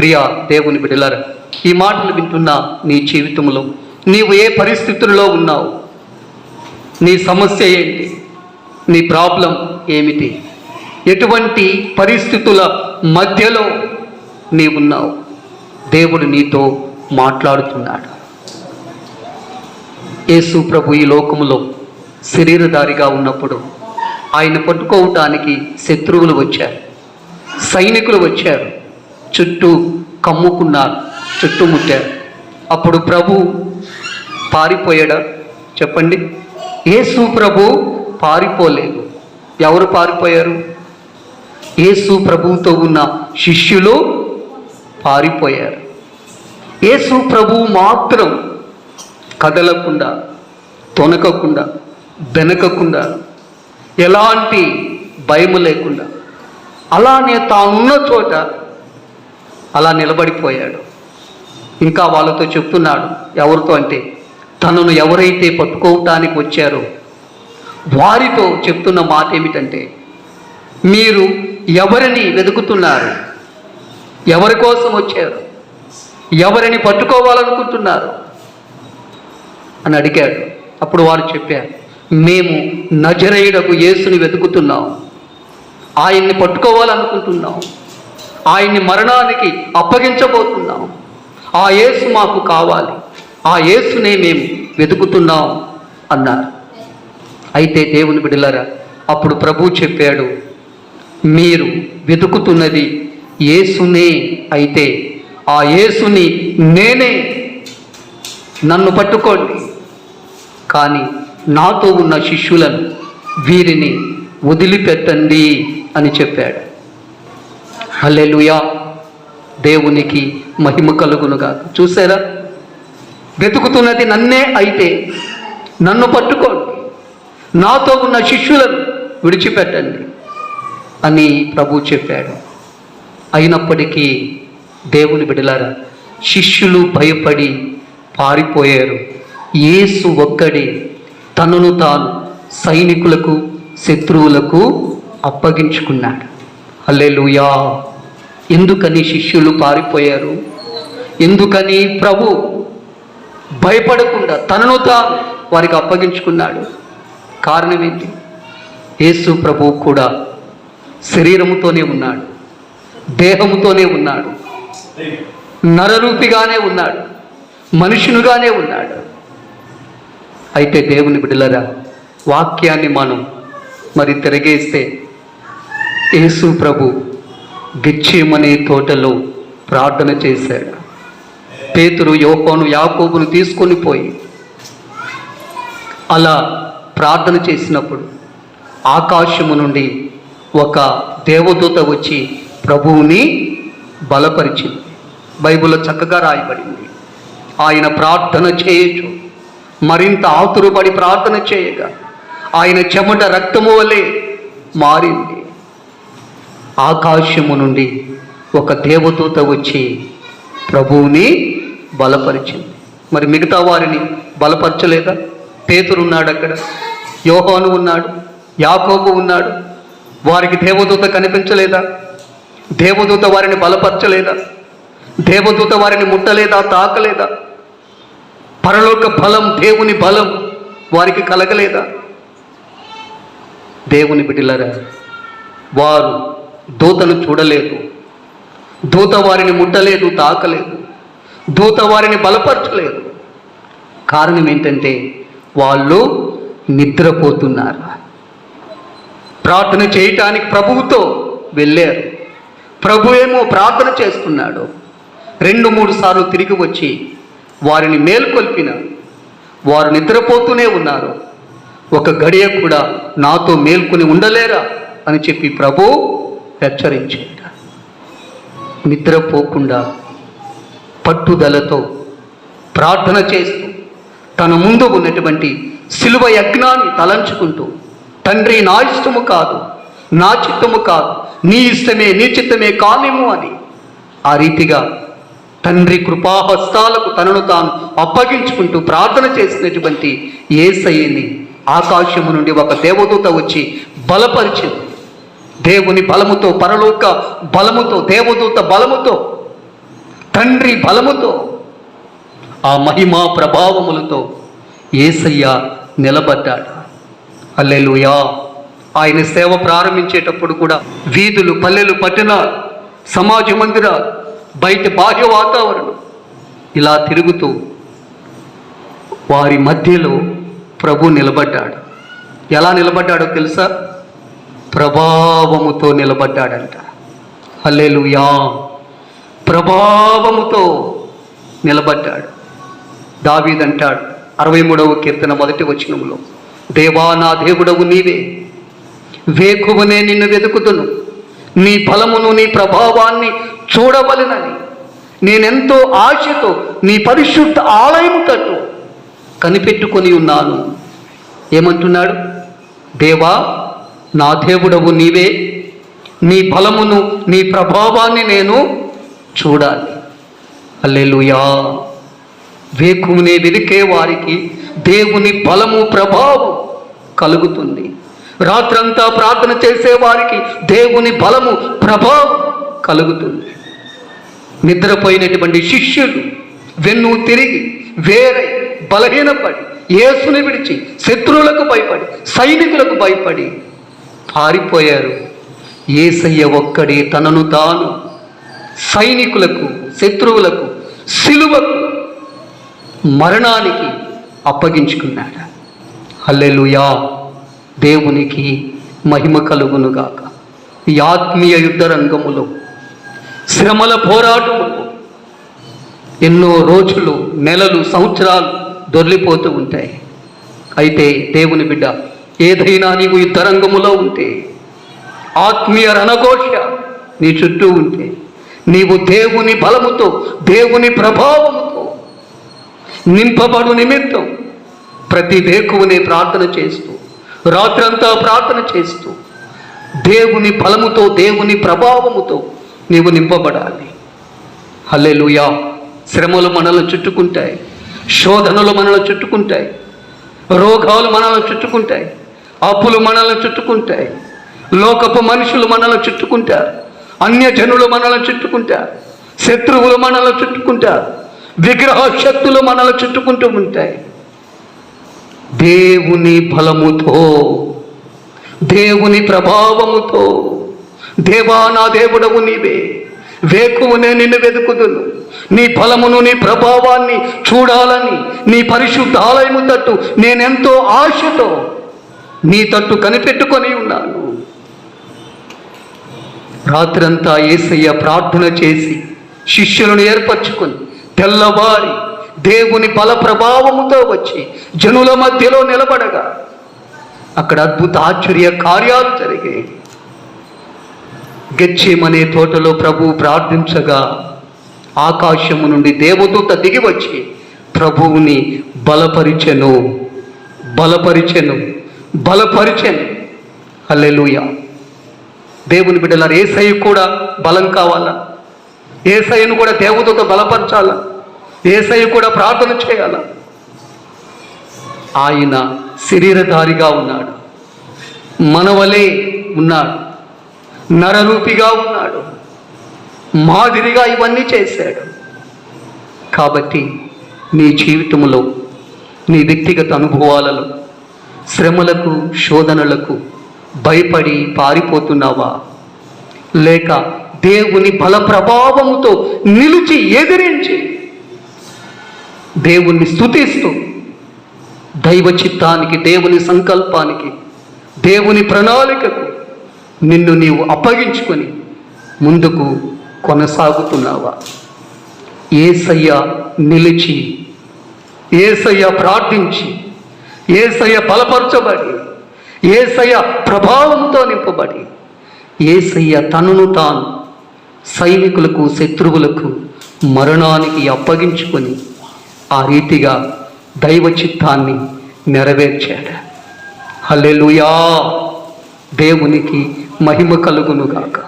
ప్రియ దేవుని బిడ్డలారా ఈ మాటలు వింటున్న నీ జీవితంలో నీవు ఏ పరిస్థితుల్లో ఉన్నావు? నీ సమస్య ఏంటి? నీ ప్రాబ్లం ఏమిటి? ఎటువంటి పరిస్థితుల మధ్యలో నీవున్నావు దేవుడు నీతో మాట్లాడుతున్నాడు. యేసు ప్రభు ఈ లోకములో శరీరధారిగా ఉన్నప్పుడు ఆయన పట్టుకోవటానికి శత్రువులు వచ్చారు సైనికులు వచ్చారు. చుట్టూ కమ్ముకున్నారు చుట్టుముట్టారు అప్పుడు ప్రభు పారిపోయాడా? చెప్పండి. యేసు ప్రభు పారిపోలేదు. ఎవరు పారిపోయారు? యేసు ప్రభువుతో ఉన్న శిష్యులు పారిపోయారు. యేసు ప్రభు మాత్రం కదలకుండా తొనకకుండా బెనకకుండా ఎలాంటి భయము లేకుండా అలానే తానున్న చోట అలా నిలబడిపోయాడు. ఇంకా వాళ్ళతో చెప్తున్నాడు ఎవరితో అంటే తనను ఎవరైతే పట్టుకోవటానికి వచ్చారో వారితో చెప్తున్న మాట ఏమిటంటే మీరు ఎవరిని వెతుకుతున్నారు? ఎవరి కోసం వచ్చారు? ఎవరిని పట్టుకోవాలనుకుంటున్నారు? అని అడిగాడు. అప్పుడు వారు చెప్పారు మేము నజరేయుడకు యేసుని వెతుకుతున్నాం. ఆయన్ని పట్టుకోవాలనుకుంటున్నాం. ఆయన్ని మరణానికి అప్పగించబోతున్నాం. ఆ యేసు మాకు కావాలి. ఆ యేసునే మేము వెతుకుతున్నాం అన్నారు. అయితే దేవుని బిడలరా అప్పుడు ప్రభు చెప్పాడు మీరు వెతుకుతున్నది యేసునే అయితే ఆ యేసుని నేనే నన్ను పట్టుకోండి. కానీ నాతో ఉన్న శిష్యులను వీరిని వదిలిపెట్టండి అని చెప్పాడు. హల్లెలూయా. దేవునికి మహిమ కలుగునుగా చూసారా? వెతుకుతున్నది నన్నే అయితే నన్ను పట్టుకోండి. నాతో ఉన్న శిష్యులను విడిచిపెట్టండి అని ప్రభు చెప్పాడు. అయినప్పటికీ దేవుని బిడలారా శిష్యులు భయపడి పారిపోయారు. యేసు ఒక్కడే తనను తాను సైనికులకు శత్రువులకు అప్పగించుకున్నాడు. అల్లెలుయా ఎందుకని శిష్యులు పారిపోయారు? ఎందుకని ప్రభు భయపడకుండా తనను తాను వారికి అప్పగించుకున్నాడు? కారణం ఏంటి? యేసు ప్రభు కూడా శరీరముతోనే ఉన్నాడు దేహముతోనే ఉన్నాడు నరరూపిగానే ఉన్నాడు మనుషునుగానే ఉన్నాడు. అయితే దేవుని బిడ్డలరా వాక్యాన్ని మనం మరి తిరగేస్తే యేసు ప్రభు గిచ్చేమనే తోటలో ప్రార్థన చేశాడు. పేతురు యోకోను యాకోబును తీసుకొని పోయి అలా ప్రార్థన చేసినప్పుడు ఆకాశము నుండి ఒక దేవదూత వచ్చి ప్రభువుని బలపరిచింది. బైబిల్లో చక్కగా రాయబడింది. ఆయన ప్రార్థన చేయొచ్చు. మరింత ఆతురుపడి ప్రార్థన చేయగా ఆయన చెమట రక్తము వలె మారింది. ఆకాశము నుండి ఒక దేవదూత వచ్చి ప్రభువుని బలపరిచింది. మరి మిగతా వారిని బలపరచలేదా? పేతురు ఉన్నాడు అక్కడ యోహాను ఉన్నాడు యాకోబు ఉన్నాడు. వారికి దేవదూత కనిపించలేదా? దేవదూత వారిని బలపరచలేదా? దేవదూత వారిని ముట్టలేదా? తాకలేదా? పరలోక బలం దేవుని బలం వారికి కలగలేదా? దేవుని బిడ్డలరా వారు దూతను చూడలేదు. దూత వారిని ముట్టలేదు తాకలేదు. దూత వారిని బలపరచలేదు. కారణం ఏంటంటే వాళ్ళు నిద్రపోతున్నారు. ప్రార్థన చేయటానికి ప్రభువుతో వెళ్ళారు. ప్రభు ఏమో ప్రార్థన చేస్తున్నాడు. రెండు మూడు సార్లు తిరిగి వచ్చి వారిని మేల్కొల్పిన. వారు నిద్రపోతూనే ఉన్నారు. ఒక గడియ కూడా నాతో మేల్కొని ఉండలేరా అని చెప్పి ప్రభు హెచ్చరించాడు నిద్రపోకుండా పట్టుదలతో ప్రార్థన చేస్తూ తన ముందు ఉన్నటువంటి శిలువ యజ్ఞాన్ని తలంచుకుంటూ తండ్రి నా ఇష్టము కాదు నా చిత్తము కాదు నీ ఇష్టమే నీ చిత్తమే కాలేము అని ఆ రీతిగా తండ్రి కృపాహస్తాలకు తనను తాను అప్పగించుకుంటూ ప్రార్థన చేసినటువంటి ఏసయ్యని ఆకాశము నుండి ఒక దేవదూత వచ్చి బలపరిచింది. దేవుని బలముతో పరలోక బలముతో దేవదూత బలముతో తండ్రి బలముతో ఆ మహిమా ప్రభావములతో ఏసయ్య నిలబడ్డాడు. అల్లెలుయా ఆయన సేవ ప్రారంభించేటప్పుడు కూడా వీధులు పల్లెలు పట్టణాలు సమాజ మందిరాలు బయట బాహ్య వాతావరణం ఇలా తిరుగుతూ వారి మధ్యలో ప్రభు నిలబడ్డాడు. ఎలా నిలబడ్డాడో తెలుసా? ప్రభావముతో నిలబడ్డాడంట. హల్లెలూయా. ప్రభావముతో నిలబడ్డాడు. దావీదంటాడు అరవై మూడవ కీర్తన మొదటి వచనంలో దేవా నా దేవుడవు నీవే. వేకువనే నిన్ను వెతుకుతును. నీ ఫలమును నీ ప్రభావాన్ని చూడవలనని. నేనెంతో ఆశతో నీ పరిశుద్ధ ఆలయము తట్టు కనిపెట్టుకొని ఉన్నాను. ఏమంటున్నాడు? దేవా నా దేవుడవు నీవే. నీ బలమును నీ ప్రభావాన్ని నేను చూడాలి. అల్లెలుయా వేకునే వెదికే వారికి దేవుని బలము ప్రభావం కలుగుతుంది. రాత్రంతా ప్రార్థన చేసే వారికి దేవుని బలము ప్రభావం కలుగుతుంది. నిద్రపోయినటువంటి శిష్యులు వెన్ను తిరిగి వేరే బలహీనపడి యేసుని విడిచి శత్రువులకు భయపడి సైనికులకు భయపడి పారిపోయారు. ఏసయ్య ఒక్కడే తనను తాను. సైనికులకు శత్రువులకు సిలువకు మరణానికి అప్పగించుకున్నాడు. హల్లెలూయా! దేవునికి మహిమ కలుగునుగాక. ఈ ఆత్మీయ యుద్ధ రంగములో శ్రమల పోరాటములు ఎన్నో రోజులు నెలలు సంవత్సరాలు దొర్లిపోతూ ఉంటాయి. అయితే దేవుని బిడ్డ ఏదైనా నీకు యుద్ధ రంగములో ఉంటే ఆత్మీయ రణఘోష నీ చుట్టూ ఉంటే నీవు దేవుని బలముతో దేవుని ప్రభావముతో నింపబడు నిమిత్తం ప్రతి వేకువనే ప్రార్థన చేస్తూ రాత్రంతా ప్రార్థన చేస్తూ దేవుని బలముతో దేవుని ప్రభావముతో నీవు నింపబడాలి. హల్లెలుయా! శ్రమలు మనల్ని చుట్టుకుంటాయి శోధనలు మనల్ని చుట్టుకుంటాయి రోగాలు మనల్ని చుట్టుకుంటాయి. అప్పులు మనల్ని చుట్టుకుంటాయి. లోకపు మనుషులు మనల్ని చుట్టుకుంటారు. అన్యజనులు మనల్ని చుట్టుకుంటారు. శత్రువులు మనల్ని చుట్టుకుంటారు. విగ్రహ శక్తులు మనల్ని చుట్టుకుంటూ ఉంటాయి. దేవుని బలముతో దేవుని ప్రభావముతో దేవా నా దేవుడవు నీవే. వేకువునే నిన్ను వెతుకుదును. నీ ఫలమును నీ ప్రభావాన్ని చూడాలని నీ పరిశుద్ధ ఆలయము తట్టు నేనెంతో ఆశతో నీ తట్టు కనిపెట్టుకొని ఉన్నాను రాత్రంతా ఏసయ్య ప్రార్థన చేసి శిష్యులను ఏర్పరచుకొని తెల్లవారి దేవుని బల ప్రభావముతో వచ్చి జనుల మధ్యలో నిలబడగా అక్కడ అద్భుత ఆశ్చర్య కార్యాలు జరిగాయి. గచ్చేమనే తోటలో ప్రభు ప్రార్థించగా ఆకాశము నుండి దేవదూత దిగి వచ్చి ప్రభువుని బలపరిచెను బలపరిచెను బలపరిచెను అల్లెలుయ దేవుని బిడ్డలారు ఏసయ్య కూడా బలం కావాలా? ఏసయ్యను కూడా దేవుడితో బలపరచాలా? ఏసయ్య కూడా ప్రార్థన చేయాలా? ఆయన శరీరధారిగా ఉన్నాడు. మనవలే ఉన్నాడు. నరరూపిగా ఉన్నాడు. మాదిరిగా ఇవన్నీ చేశాడు. కాబట్టి నీ జీవితంలో నీ వ్యక్తిగత అనుభవాలలో శ్రమలకు శోధనలకు భయపడి పారిపోతున్నావా? లేక దేవుని బల ప్రభావముతో నిలిచి ఎదిరించి దేవుణ్ణి స్తుతిస్తూ దైవ చిత్తానికి దేవుని సంకల్పానికి దేవుని ప్రణాళికకు నిన్ను నీవు అప్పగించుకొని ముందుకు కొనసాగుతున్నావా? ఏసయ్య నిలిచి ఏసయ్య ప్రార్థించి ఏసయ్య బలపరచబడి ఏసయ్య ప్రభావంతో నింపబడి ఏసయ్య తనను తాను సైనికులకు శత్రువులకు మరణానికి అప్పగించుకొని ఆ రీతిగా దైవ చిత్తాన్ని నెరవేర్చాడు. హల్లెలుయా! దేవునికి మహిమ కలుగునుగాక.